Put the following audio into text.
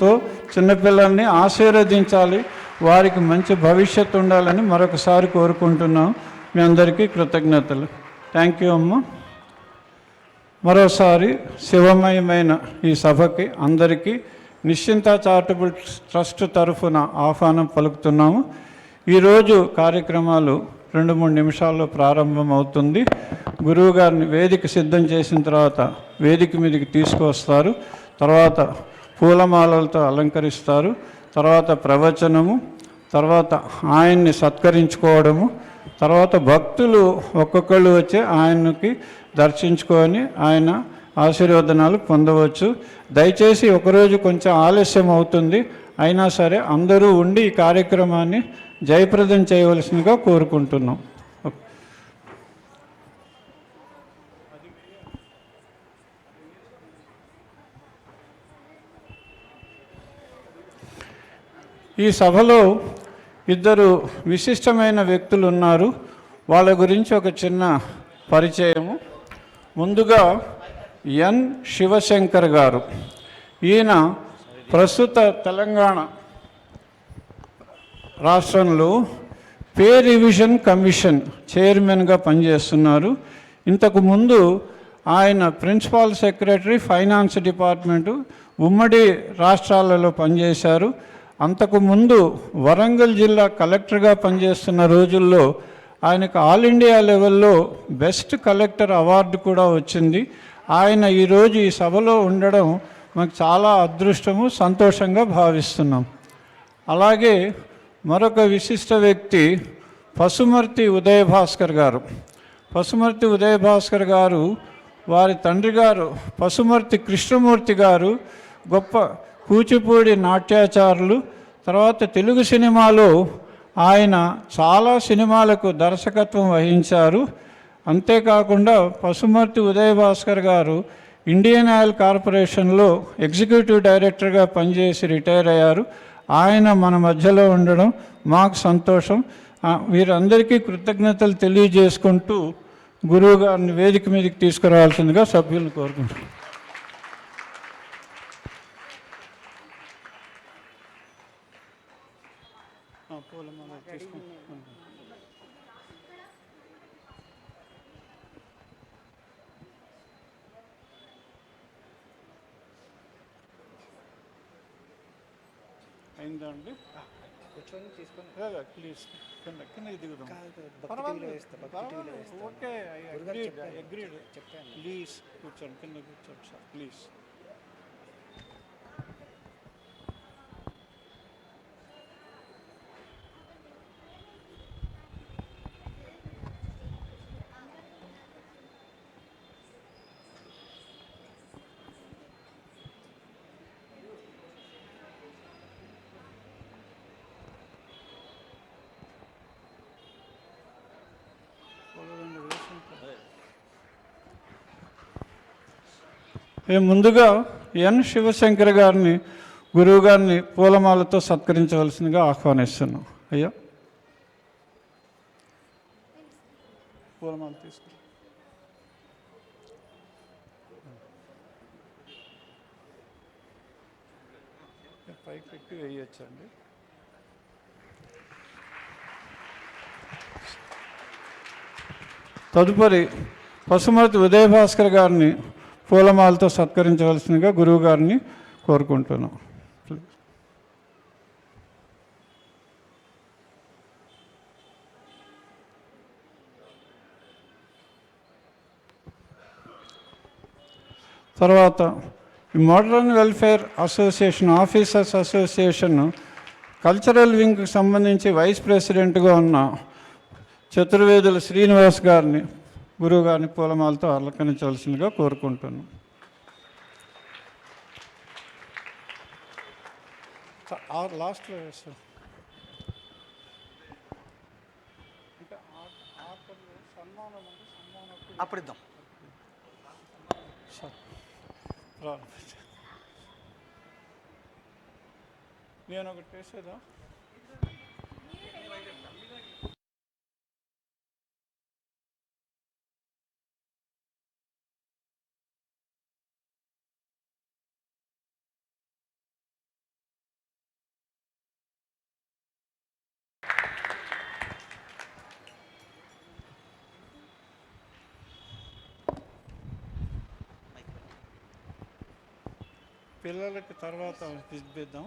తో చిన్నపిల్లల్ని ఆశీర్వదించాలి. వారికి మంచి భవిష్యత్తు ఉండాలని మరొకసారి కోరుకుంటున్నాం. మీ అందరికీ కృతజ్ఞతలు. థ్యాంక్ యూ అమ్మ. మరోసారి శివమయమైన ఈ సభకి అందరికీ నిశ్చింత చారిటబుల్ ట్రస్ట్ తరఫున ఆహ్వానం పలుకుతున్నాము. ఈరోజు కార్యక్రమాలు రెండు మూడు నిమిషాల్లో ప్రారంభం అవుతుంది గురువు గారిని వేదిక సిద్ధం చేసిన తర్వాత వేదిక మీదకి తీసుకువస్తారు. తర్వాత పూలమాలలతో అలంకరిస్తారు. తర్వాత ప్రవచనము తర్వాత ఆయన్ని సత్కరించుకోవడము తర్వాత భక్తులు ఒక్కొక్కళ్ళు వచ్చి ఆయనకి దర్శించుకొని ఆయన ఆశీర్వదనాలు పొందవచ్చు. దయచేసి ఒకరోజు కొంచెం ఆలస్యం అవుతుంది. అయినా సరే అందరూ ఉండి ఈ కార్యక్రమాన్ని జయప్రదం చేయవలసిందిగా కోరుకుంటున్నాం. ఈ సభలో ఇద్దరు విశిష్టమైన వ్యక్తులు ఉన్నారు వాళ్ళ గురించి ఒక చిన్న పరిచయము. ముందుగా ఎన్ శివశంకర్ గారు. ఈయన ప్రస్తుత తెలంగాణ రాష్ట్రంలో పే రివిజన్ కమిషన్ చైర్మన్గా పనిచేస్తున్నారు. ఇంతకు ముందు ఆయన ప్రిన్సిపాల్ సెక్రటరీ ఫైనాన్స్ డిపార్ట్మెంటు ఉమ్మడి రాష్ట్రాలలో పనిచేశారు. అంతకుముందు వరంగల్ జిల్లా కలెక్టర్గా పనిచేస్తున్న రోజుల్లో ఆయనకు ఆల్ ఇండియా లెవెల్లో బెస్ట్ కలెక్టర్ అవార్డు కూడా వచ్చింది. ఆయన ఈరోజు ఈ సభలో ఉండడం మాకు చాలా అదృష్టము సంతోషంగా భావిస్తున్నాం. అలాగే మరొక విశిష్ట వ్యక్తి పసుమర్తి ఉదయ భాస్కర్ గారు. పసుమర్తి ఉదయ భాస్కర్ గారు వారి తండ్రి గారు పసుమర్తి కృష్ణమూర్తి గారు గొప్ప కూచిపూడి నాట్యాచారులు. తర్వాత తెలుగు సినిమాలో ఆయన చాలా సినిమాలకు దర్శకత్వం వహించారు. అంతేకాకుండా పశుమర్తి ఉదయ భాస్కర్ గారు ఇండియన్ ఆయిల్ కార్పొరేషన్లో ఎగ్జిక్యూటివ్ డైరెక్టర్గా పనిచేసి రిటైర్ అయ్యారు. ఆయన మన మధ్యలో ఉండడం మాకు సంతోషం. వీరందరికీ కృతజ్ఞతలు తెలియజేసుకుంటూ గురువు గారిని వేదిక మీదకి తీసుకురావాల్సిందిగా సభ్యులను కోరుకుంటున్నాను పూలమాల తీసుకుంటాను అయిందా అండి? కూర్చొని తీసుకొని ప్లీజ్ కింద కిందకి దిగుదాం. కాదు, వేస్తా. ఓకే అగ్రీడ్ చెప్పాను. ప్లీజ్ కూర్చోండి కింద కూర్చోండి సార్ ప్లీజ్ ఏ ముందుగా ఎన్ శివశంకర్ గారిని గురువు గారిని పూలమాలతో సత్కరించవలసిందిగా ఆహ్వానిస్తున్నాం. అయ్యా. పూలమాల తీసుకు పైకి ఎక్కి వేయచ్చండి. తదుపరి పశుమతి ఉదయభాస్కర్ గారిని పూలమాలతో సత్కరించవలసిందిగా గురువు గారిని కోరుకుంటున్నాం. తర్వాత ఈ modern welfare association officers association cultural వింగ్కి సంబంధించి వైస్ ప్రెసిడెంట్గా ఉన్న చతుర్వేదుల శ్రీనివాస్ గారిని గురువు గారిని పూలమాలతో అలంకరించవలసిందిగా కోరుకుంటున్నాను. లాస్ట్లో సన్మానం అప్పుడు ఇద్దాం. నేను ఒకటి వేసేదా పిల్లలకి తర్వాత విద్దిద్దాం